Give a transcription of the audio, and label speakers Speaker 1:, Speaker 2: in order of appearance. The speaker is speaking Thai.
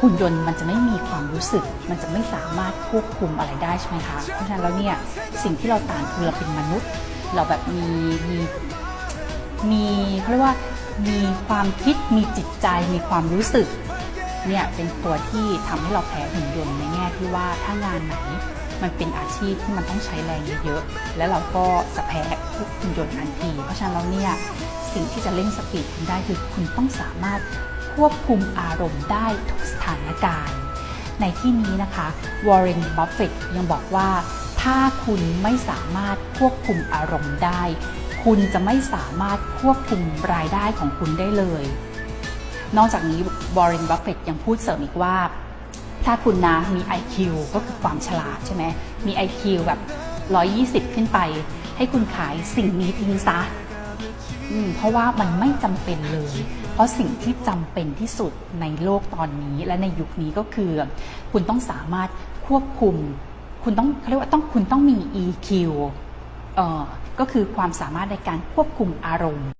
Speaker 1: หุ่นยนต์มันจะไม่มีความรู้สึก มันจะไม่สามารถควบคุมอะไรได้ใช่ไหมคะ เพราะฉะนั้นแล้วเนี่ยสิ่งที่เราต่างคือเราเป็นมนุษย์ เราแบบมีมีมีเขาเรียกว่ามีความคิดมีจิตใจมีความรู้สึกเนี่ยเป็นตัวที่ทำให้เราแพ้หุ่นยนต์ในแง่ที่ว่าถ้างานไหนมันเป็นอาชีพที่มันต้องใช้แรงเยอะๆ แล้วเราก็จะแพ้หุ่นยนต์ทันที เพราะฉะนั้นแล้วเนี่ยสิ่งที่จะเร่งสปีดคุณได้คือคุณต้องสามารถ ควบคุมอารมณ์ได้ทุกสถานการณ์ ในที่นี้นะคะวอร์เรนบัฟเฟตยังบอกว่า ถ้าคุณไม่สามารถควบคุมอารมณ์ได้ คุณจะไม่สามารถควบคุมรายได้ของคุณได้เลย นอกจากนี้วอร์เรนบัฟเฟตยังพูดเสริมอีกว่า ถ้าคุณนะมี IQ ก็คือความฉลาดใช่ไหมมี IQ แบบ 120 ขึ้นไป ให้คุณขายสิ่งนี้ทิ้งซะ เพราะว่ามันไม่จำเป็นเลย เพราะสิ่งที่จำเป็นที่สุดในโลกตอนนี้และในยุคนี้ก็คือ คุณต้องสามารถควบคุม คุณต้องเขาเรียกว่าต้องคุณต้องมี EQ เอ่อก็คือความสามารถในการควบคุมอารมณ์